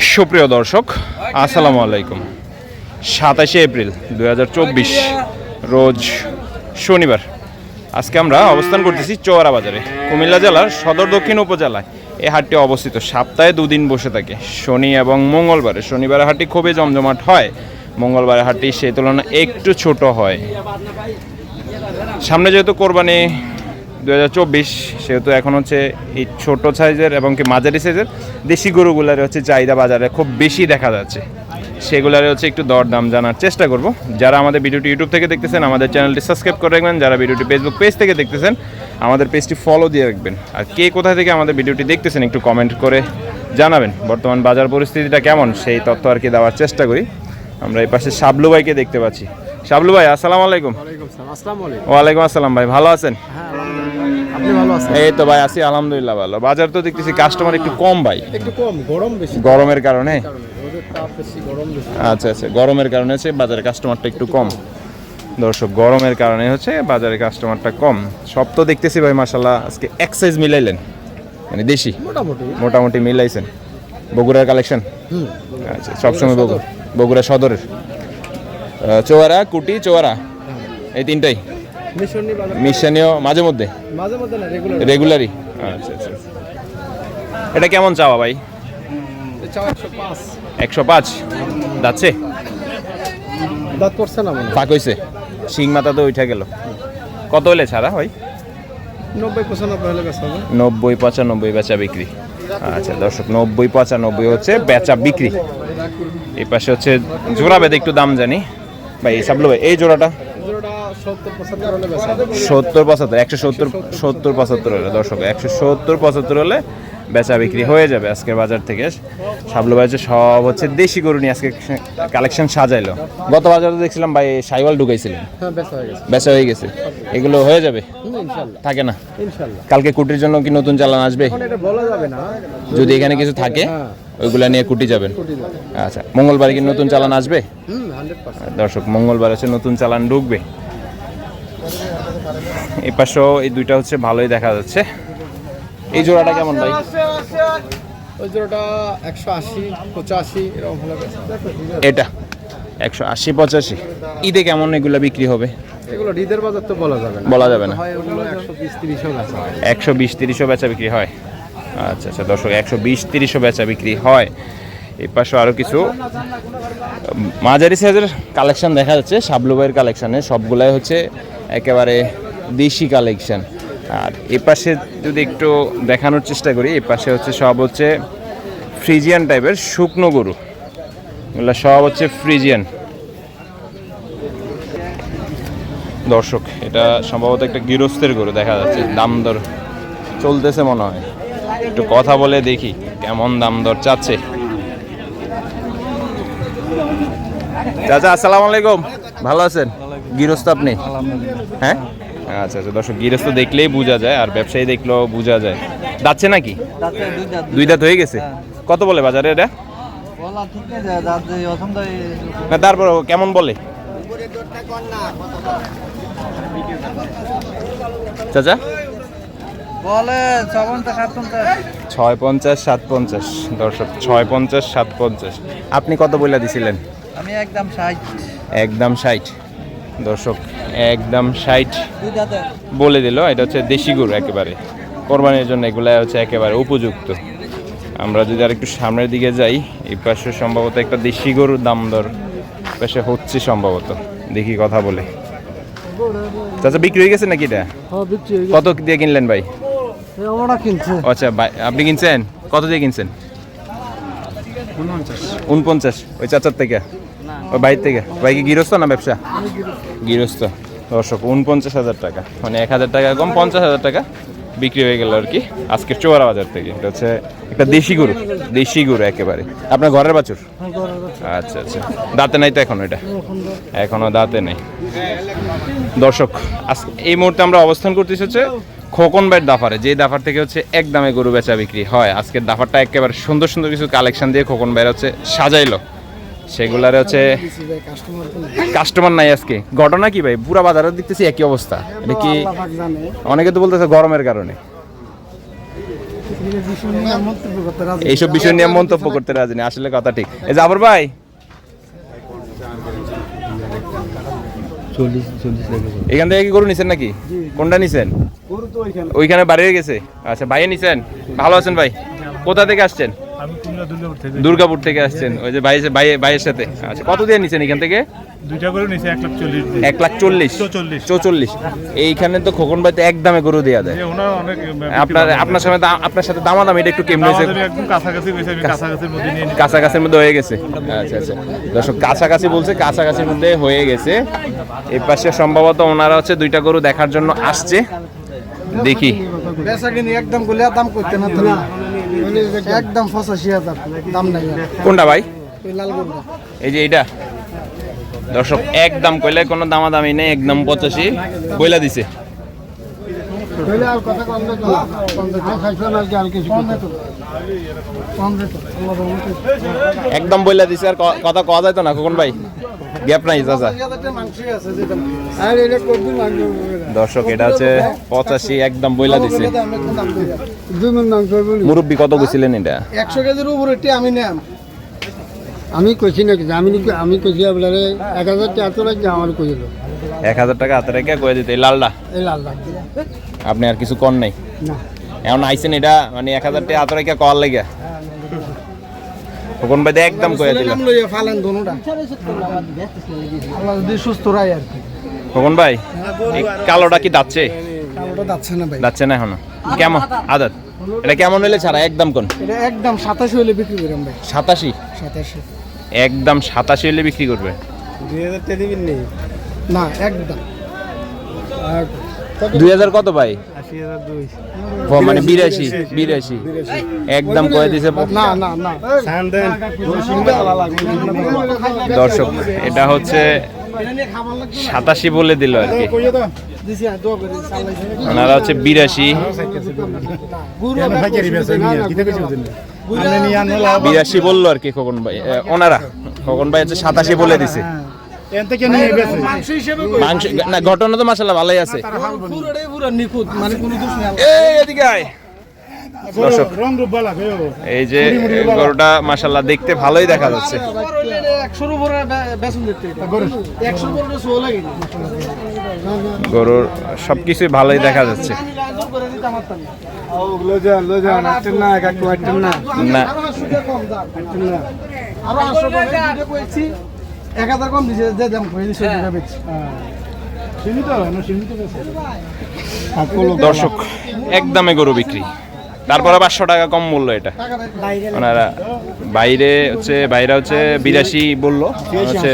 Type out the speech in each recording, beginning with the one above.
সুপ্রিয় দর্শক, আসসালামু আলাইকুম। সাতাশে এপ্রিল দু হাজার চব্বিশ, রোজ শনিবার। আজকে আমরা অবস্থান করতেছি চৌয়ারা বাজারে, কুমিল্লা জেলার সদর দক্ষিণ উপজেলায়। এই হাটটি অবস্থিত। সপ্তাহে দুদিন বসে থাকে। শনি এবং মঙ্গলবারে। শনিবারের হাটটি খুবই জমজমাট হয়। মঙ্গলবারের হাটটি সেই তুলনায় একটু ছোট হয়। সামনে যেহেতু কোরবানি দু হাজার চব্বিশ, সেহেতু এখন হচ্ছে এই ছোট সাইজের এবং কি মাঝারি সাইজের দেশি গরুগুলার হচ্ছে চাহিদা বাজারে খুব বেশি দেখা যাচ্ছে। সেগুলার হচ্ছে একটু দরদাম জানার চেষ্টা করব। যারা আমাদের ভিডিওটি ইউটিউব থেকে দেখতেছেন, আমাদের চ্যানেলটি সাবস্ক্রাইব করে রাখবেন। যারা ভিডিওটি ফেসবুক পেজ থেকে দেখতেছেন, আমাদের পেজটি ফলো দিয়ে রাখবেন। আর কে কোথা থেকে আমাদের ভিডিওটি দেখতেছেন, একটু কমেন্ট করে জানাবেন। বর্তমান বাজার পরিস্থিতিটা কেমন, সেই তথ্য আর কি দেওয়ার চেষ্টা করি। আমরা এই পাশে শাবলু ভাইকে দেখতে পাচ্ছি। শাবলু ভাই আসসালামু আলাইকুম। ওয়ালাইকুম আসসালাম ভাই ভালো আছেন? হ্যাঁ ভালো আছেন? এই তো ভাই আছি আলহামদুলিল্লাহ ভালো। বাজার তো দেখতেছি কাস্টমার একটু কম ভাই। একটু কম গরম বেশি। গরমের কারণে? আচ্ছা আচ্ছা গরমের কারণে হচ্ছে বাজারে কাস্টমারটা একটু কম। দর্শক গরমের কারণে হচ্ছে বাজারে কাস্টমারটা কম। সব তো দেখতেছি ভাই মাসাল্লাহ আজকে এক সাইজ মিলাইলেন। মানে দেশি। মোটামুটি। মোটামুটি মিলাইছেন। বগুড়ার কালেকশন আচ্ছা সবসময় বগুড়া বগুড়া সদরের। চোয়ারা কুটি চোয়ারা এই তিনটাই। মিশনি মিশনীয় মাঝে মধ্যে। রেগুলারই আচ্ছা আচ্ছা এটা কেমন চাওয়া ভাই? একশো পাঁচ। যাচ্ছে? দাঁত পড়ছে না ফাঁক হয়েছে শিং মাথা তো উঠে গেল। কত হলে ছাড়া ভাই? নব্বই পঁচানব্বই হলে বেশ নব্বই পঁচানব্বই বেচা বিক্রি। আচ্ছা দর্শক নব্বই পঁচানব্বই হচ্ছে বেচা বিক্রি। এই পাশে হচ্ছে জোড়া বেদে একটু দাম জানি। ভাই সাবলু ভাই এই জোড়াটা? সত্তর পঁচাত্তর একশো সত্তর সত্তর পঁচাত্তর হলে দর্শক একশো সত্তর পঁচাত্তর হলে বেচা বিক্রি হয়ে যাবে আজকের বাজার থেকে। সাবলু ভাই হচ্ছে সব হচ্ছে দেশি গরু নিয়ে আজকে কালেকশন সাজাইলো। গত বাজারে দেখছিলাম ভাই সাইওয়াল ঢুকাইছিলেন। হ্যাঁ হয়ে গেছে। বেচা হয়ে গেছে। এগুলো হয়ে যাবে? থাকে না? কালকে কুটির জন্য কি নতুন চালান আসবে? যদি এখানে কিছু থাকে? হ্যাঁ। ওইগুলা নিয়ে কুটি যাবেন? আচ্ছা মঙ্গলবার কি নতুন চালান আসবে? দর্শক মঙ্গলবার আছে নতুন চালান ঢুকবে। এই পাশেও এই দুইটা হচ্ছে ভালোই দেখা যাচ্ছে। এই জোড়াটা কেমন ভাই? ওই জোড়াটা একশো আশি পঁচাশি এরকম এটা একশো আশি পঁচাশি। ঈদে কেমন এগুলা বিক্রি হবে? এগুলো ঈদের বাজার তো বলা যাবে না। বলা যাবে না। ওগুলো একশো বিশ তিরিশও বেচা হয়। একশো বিশ তিরিশও বেচা বিক্রি হয়। আচ্ছা আচ্ছা দর্শক, একশো বিশ, তিরিশও বেচা বিক্রি হয়। এই পাশে আরও কিছু। মাঝারি সাইজের কালেকশন দেখা যাচ্ছে সাবলু ভাইয়ের কালেকশানে সবগুলাই হচ্ছে একেবারে দেশি কালেকশন। আর এই পাশে যদি একটু দেখানোর চেষ্টা করি, এই পাশে হচ্ছে সব হচ্ছে ফ্রিজিয়ান টাইপের শুকনো গরু। এগুলো সব হচ্ছে ফ্রিজিয়ান। দর্শক, এটা সম্ভবত একটা গৃহস্থের গরু দেখা যাচ্ছে। দাম দর চলতেছে মনে হয়। একটু কথা বলে দেখি কেমন দাম দর চাচ্ছে। চাচা আসসালামু আলাইকুম। ভালো আছেন? গৃহস্থ আপনি? হ্যাঁ? আচ্ছা আচ্ছা দর্শক গৃহস্থ দেখলেই বোঝা যায় আর ব্যবসায়ী দেখলেও বোঝা যায়। যাচ্ছে নাকি? দুই দাঁত। হয়ে গেছে? কত বলে বাজারে এটা? না তারপর কেমন বলে? চাচা? ছয় পঞ্চাশ সাত পঞ্চাশ দর্শক ছয় পঞ্চাশ সাত পঞ্চাশ আপনি কত বইলা দিছিলেন? আমি একদম ষাট। একদম ষাট। দর্শক একদম ষাট। বলে দিল এটা হচ্ছে দেশি গরু একেবারে। কোরবানির জন্য এগুলা হচ্ছে একেবারে উপযুক্ত। আমরা যদি আর একটু সামনের দিকে যাই এই পাশে সম্ভবত একটা দেশি গরুর দাম দর পাশে হচ্ছে সম্ভবত। দেখি কথা বলে। চাচা বিক্রি হয়ে গেছে নাকি এটা? হ্যাঁ কত দিয়ে কিনলেন ভাই? আচ্ছা ভাই আপনি কিনছেন? কত দিয়ে কিনছেন? উনপঞ্চাশ। ওই চাচার থেকে? ওই বাইর থেকে? ভাই কি গৃহস্থ না ব্যবসা? গৃহস্থ। দর্শক উনপঞ্চাশ হাজার টাকা। মানে এক হাজার টাকা কম পঞ্চাশ হাজার টাকা বিক্রি হয়ে গেল আর কি। আজকের চোয়ারা বাজার থেকে। এটা হচ্ছে একটা দেশি গরু দেশি গরু একেবারে। আপনার ঘরের বাছুর। আচ্ছা আচ্ছা। দাঁতে নাই তো এখন এটা? এখনও দাঁতে নেই। দর্শক আজ এই মুহূর্তে আমরা অবস্থান করতেছি হচ্ছে খোকন বাইয়ের দাফারে যে দাফার থেকে হচ্ছে এক দামে গরু বেচা বিক্রি হয়। আজকের দাফারটা একেবারে সুন্দর সুন্দর কিছু কালেকশন দিয়ে খোকন বাইর হচ্ছে সাজাইলো। সেগুলার হচ্ছে কাস্টমার নাই আজকে। ঘটনা কি ভাই? পুরা বাজারে দেখতেছি একই অবস্থা। এটা কি অনেকে তো বলতেছে গরমের কারণে। এইসব বিষয় নিয়ে মন্তব্য করতে রাজি না আসলে কথা ঠিক। এই জাবর ভাই। এখান থেকে কি গরু নিছেন নাকি? কোনটা নিছেন? ওইখানে। বাড়িয়ে গেছে? আচ্ছা ভাইয়ে নিছেন? ভালো আছেন ভাই? কোথা থেকে আসছেন? দুর্গাপুর থেকে। আসছেন। ওই যে ভাই ভাই ভাইয়ের সাথে। আচ্ছা কত দিয়ে নিছেন এখান থেকে? দুইটা এক লাখ চল্লিশ এক লাখ চল্লিশ? চৌচল্লিশ। এইখানে তো খোকন ভাই তো এক দামে গরু দেওয়া দেয়। আপনার আপনার সাথে আপনার সাথে এটা একটু কেমন হয়েছে? কাছাকাছি কাছাকাছির মধ্যে হয়ে গেছে। আচ্ছা আচ্ছা। দর্শক কাছাকাছি বলছে কাছাকাছির মধ্যে হয়ে গেছে। এই পাশে সম্ভবত ওনারা হচ্ছে দুইটা গরু দেখার জন্য আসছে। দেখি। বেচা কিনি একদম দাম করতে না তো একদম পঁচাশি হাজার দাম নাই কোনটা ভাই? এই যে এইটা। দর্শক একদম কইলে কোনো দামাদামি নেই একদম পঁচাশি। বইলা দিছে। একদম বইলা দিছে আর কথা কওয়া যায় তো না খোকন ভাই? গ্যাপ নাই চাচা। দর্শক এটা হচ্ছে পঁচাশি একদম বইলা দিছে। মুরব্বী কত কইছিলেন এটা? একশো কেজির উপরে এটি আমি নেম। আমি কইছি নাকি? আমি আমি কইছি আপনার এক হাজার টাকা তো লাগছে আমার কইল। এক হাজার টাকা হাতে রেখে কয়ে দিতে। এই লালটা? এই লাল লাল আপনি আর কিছু কর নাই? না। এখন আইছেন এটা মানে এক হাজার টাকা হাতে রেখে কর লাগে। খোকন ভাই তো একদম কয়ে দিল। আল্লাহ যদি সুস্থ রায় আর কি। খোকন ভাই এই কালোটা কি দাচ্ছে না ভাই। দাচ্ছে না এখনও? কেমন? আদাত? এটা কেমন হইলে ছাড়া? একদম কোন? এটা একদম সাতাশি হলে বিক্রি করাম ভাই সাতাশি? সাতাশি। একদম সাতাশি হলে বিক্রি করবে? দুই হাজার দিবেন না? একদম। আর কত দুই হাজার কত ভাই? মানে বিরাশি বিরাশি। একদম কয়ে দিছে না না না। দর্শক এটা হচ্ছে সাতাশি বলে দিল আর কি। ওনারা হচ্ছে বিরাশি। বিরাশি বলল আর কি খোকন ভাই। ওনারা। খোকন ভাই হচ্ছে সাতাশি বলে দিছে। মাংস না ঘটনা তো মাসাল্লাহ ভালোই আছে। মানে কোনো দোষ নেই এই এদিকে আয়। দর্শক এই যে গরুটা মাসাল্লাহ দেখতে ভালোই দেখা যাচ্ছে। গরুর। সবকিছুই ভালোই দেখা যাচ্ছে। না টাকা এক হাজার কম দিছে যে দাম করে দিছে দুটো বেচছি। দর্শক একদমে গরু বিক্রি। তারপরে পাঁচশো টাকা কম মূল্য এটা। ওনারা বাইরে হচ্ছে বাইরে হচ্ছে বিরাশি বলল হচ্ছে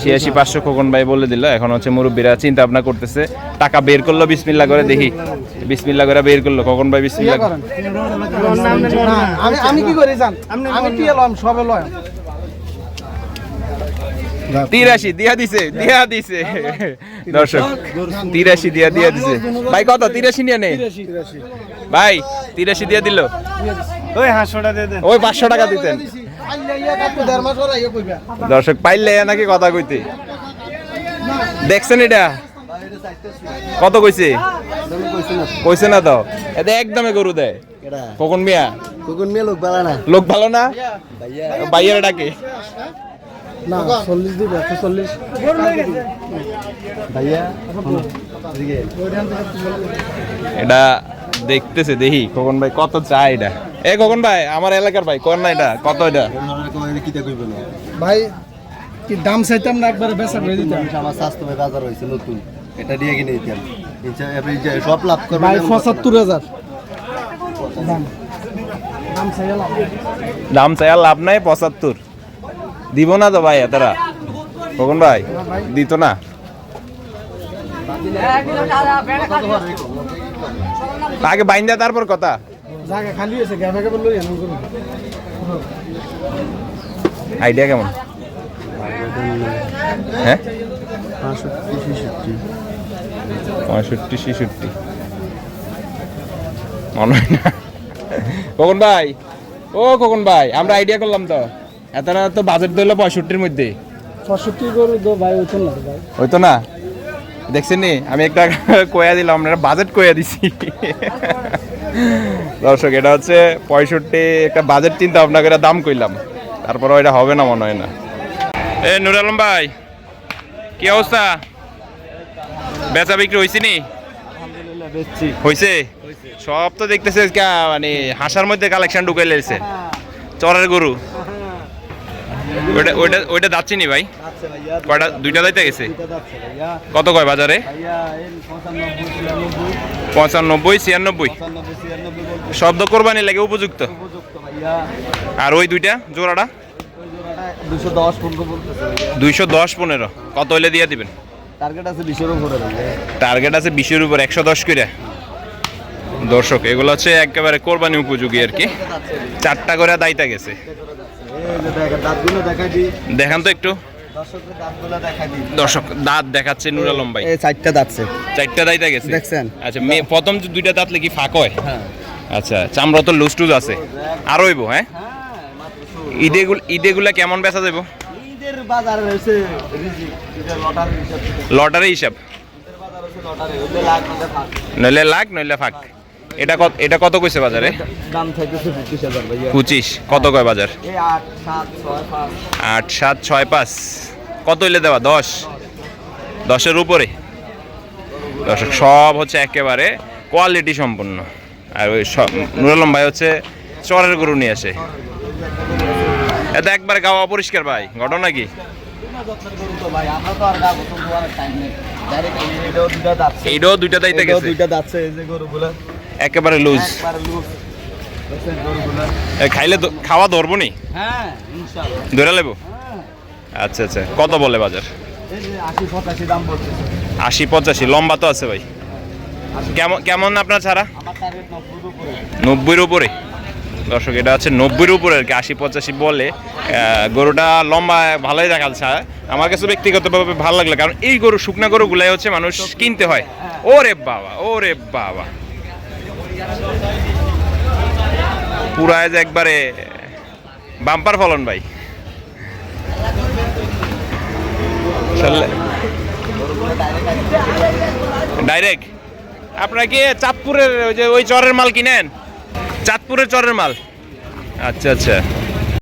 ছিয়াশি পাঁচশো খোকন ভাই বলে দিল। এখন হচ্ছে মুরব্বীরা চিন্তা ভাবনা করতেছে টাকা বের করল বিসমিল্লা করে দেখি। বিসমিল্লা করে বের করল খোকন ভাই বিসমিল্লা করেন। আমি আমি কি করি জান? আমি কি এলাম সবে লয় তিরাশি দিয়া দিছে দিয়া দিছে। দর্শক তিরাশি দিয়া দিয়া দিছে। ভাই কত? তিরাশি নিয়ে নে। ভাই তিরাশি দিয়া দিল। ওই হাঁসটা দিয়ে ওই পাঁচশো টাকা দিতেন। দর্শক পাইলে নাকি কথা কইতে। দেখছেন এটা? কত কইছে? কইছে না তো? এতে একদমে গরু দেয় কখন মিয়া। তখন মেয়ে লোক ভালো না। লোক ভালো না? ডাকে। না চল্লিশ দিবে একশো চল্লিশ। ভাইয়া এটা দেখতেছে দেখি কখন ভাই কত চাই এটা। এ কখন ভাই আমার এলাকার ভাই কর না এটা কত এটা? ভাই কি দাম চাইতাম না একবারে বেচা করে দিতাম? আমার স্বাস্থ্য বাজার হয়েছে নতুন। এটা দিয়ে কিনে দিতাম। সব লাভ করবেন ভাই পঁচাত্তর হাজার। দাম। চাই লাভ নাই পঁচাত্তর। দিব না তো ভাই এতারা। কখন ভাই দিত না। আগে বাইন্দা তারপর কথা। আইডিয়া কেমন? হ্যাঁ? পঁয়ষট্টি ছেষট্টি। মনে হয় না। কখন ভাই ও কখন ভাই আমরা আইডিয়া করলাম তো। এতটা তো বাজেট দিল পঁয়ষট্টির মধ্যে। পঁয়ষট্টি গরু তো ভাই ওইতো না ভাই। হইতো না? দেখছেন নি? আমি একটা কয়া দিলাম আপনারা বাজেট কয়া দিছি। দর্শক এটা হচ্ছে পঁয়ষট্টি একটা বাজেট চিন্তা ভাবনা করে দাম কইলাম। তারপরে এটা হবে না মনে হয় না। এ নুর আলম ভাই কি অবস্থা? বেচা বিক্রি হয়েছে নি? হয়েছে সব তো দেখতেছে মানে হাসার মধ্যে কালেকশন ঢুকে লেগেছে। চরের গরু। ওইটা ওইটা ওইটা যাচ্ছি নি ভাই? কয়টা দুইটা দাইতে গেছে? কত কয় বাজারে? পঁচানব্বই ছিয়ানব্বই। শব্দ কোরবানি লাগে উপযুক্ত। আর ওই দুইটা জোড়াটা? দুইশো দশ পনেরো কত হইলে দিয়ে দিবেন? টার্গেট আছে বিশের উপরে টার্গেট আছে বিশের উপর একশো দশ করে। দর্শক এগুলো হচ্ছে একেবারে কোরবানি উপযোগী আর কি। চারটা করে দাইতা গেছে। দেখান তো একটু। দর্শক দাঁত দেখাচ্ছে নুর আলম ভাই। চারটা দাঁতছে চারটা দাইতা গেছে দেখছেন? আচ্ছা মে প্রথম যে দুইটা দাঁতলে কি ফাঁক হয়? হ্যাঁ। আচ্ছা চামড়া তো লুজ টুজ আছে। আর হইব হ্যাঁ? ঈদেগুলো ঈদেগুলা কেমন বেচা যাব লটারি হিসাব নইলে লাখ নইলে ফাঁক। এটা কত এটা কত কইছে বাজারে? দাম থাকতেছে পঁচিশ হাজার ভাইয়া। পঁচিশ। কত কয় বাজার? এই আট সাত ছয় পাঁচ। আট সাত ছয় পাঁচ। কত হইলে দেওয়া দশ? দশের উপরে? দর্শক সব হচ্ছে একেবারে কোয়ালিটি সম্পন্ন আর ওই সব নুরালম ভাই হচ্ছে চরের গরু নিয়ে আসে। এটা একবার গাওয়া অপরিষ্কার ভাই ঘটনা কি? এইটাও দুইটা দাইতে গেছে। দুইটা দাঁতছে এই যে গরুগুলো। একেবারে লুজ। খাইলে খাওয়া ধরবো নি? হ্যাঁ ধরে লেবো? হ্যাঁ। আচ্ছা আচ্ছা। কত বলে বাজার? আশি পঁচাশি লম্বা তো আছে ভাই। কেমন কেমন আপনার ছাড়া? নব্বইয়ের উপরে। দর্শক এটা হচ্ছে নব্বইয়ের উপরে আর কি আশি পঁচাশি বলে। গরুটা লম্বা ভালোই দেখা যাচ্ছে। আমার কাছে ব্যক্তিগতভাবে ভালো লাগল কারণ এই গরু শুকনা গরুগুলাই হচ্ছে মানুষ কিনতে হয়। ওরে বাবা ওরে বাবা। পুরায় যে একবারে বাম্পার ফলন ভাই। ডাইরেক্ট আপনারা কি চাঁদপুরের ওই যে ওই চরের মাল কিনেন? চাঁদপুরের চরের মাল। আচ্ছা আচ্ছা।